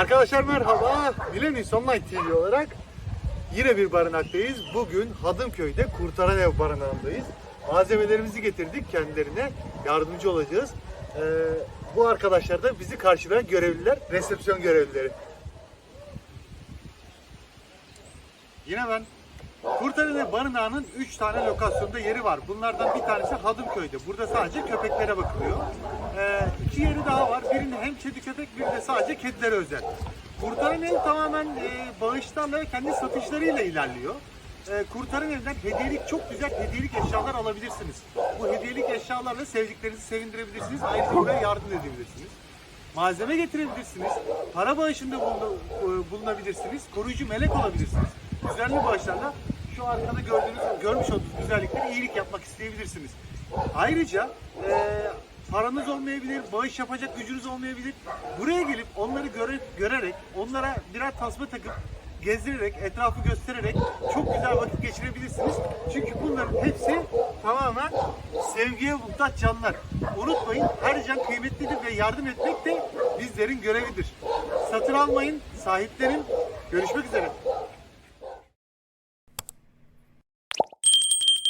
Arkadaşlar merhaba. Millennium Online TV olarak yine bir barınaktayız. Bugün Hadımköy'de Kurtaran Ev Barınağı'ndayız. Malzemelerimizi getirdik kendilerine. Yardımcı olacağız. Ee, bu arkadaşlar da bizi karşılayan görevliler, resepsiyon görevlileri. Yine ben. Kurtaran Ev Barınağı'nın 3 tane lokasyonda yeri var. Bunlardan bir tanesi Hadımköy'de. Burada sadece köpeklere bakılıyor. Ee, iki yeri daha var. Birinin hem kedi köpek, biri de sadece kedilere özel. Kurtaran Ev tamamen e, bağışlarla ve kendi satışlarıyla ilerliyor. E, Kurtaran Ev'den hediyelik çok güzel hediyelik eşyalar alabilirsiniz. Bu hediyelik eşyalarla sevdiklerinizi sevindirebilirsiniz. Ayrıca buraya yardım edebilirsiniz. Malzeme getirebilirsiniz. Para bağışında e, bulunabilirsiniz. Koruyucu melek olabilirsiniz. Düzenli bağışlarla şu arkada gördüğünüz, görmüş olduğunuz güzellikleri iyilik yapmak isteyebilirsiniz. Ayrıca e, paranız olmayabilir, bağış yapacak gücünüz olmayabilir. Buraya gelip onları göre, görerek, onlara birer tasma takıp gezdirerek, etrafı göstererek çok güzel vakit geçirebilirsiniz. Çünkü bunların hepsi tamamen sevgiye muhtaç canlar. Unutmayın her can kıymetlidir ve yardım etmek de bizlerin görevidir. Satın almayın, sahiplenin. Görüşmek üzere.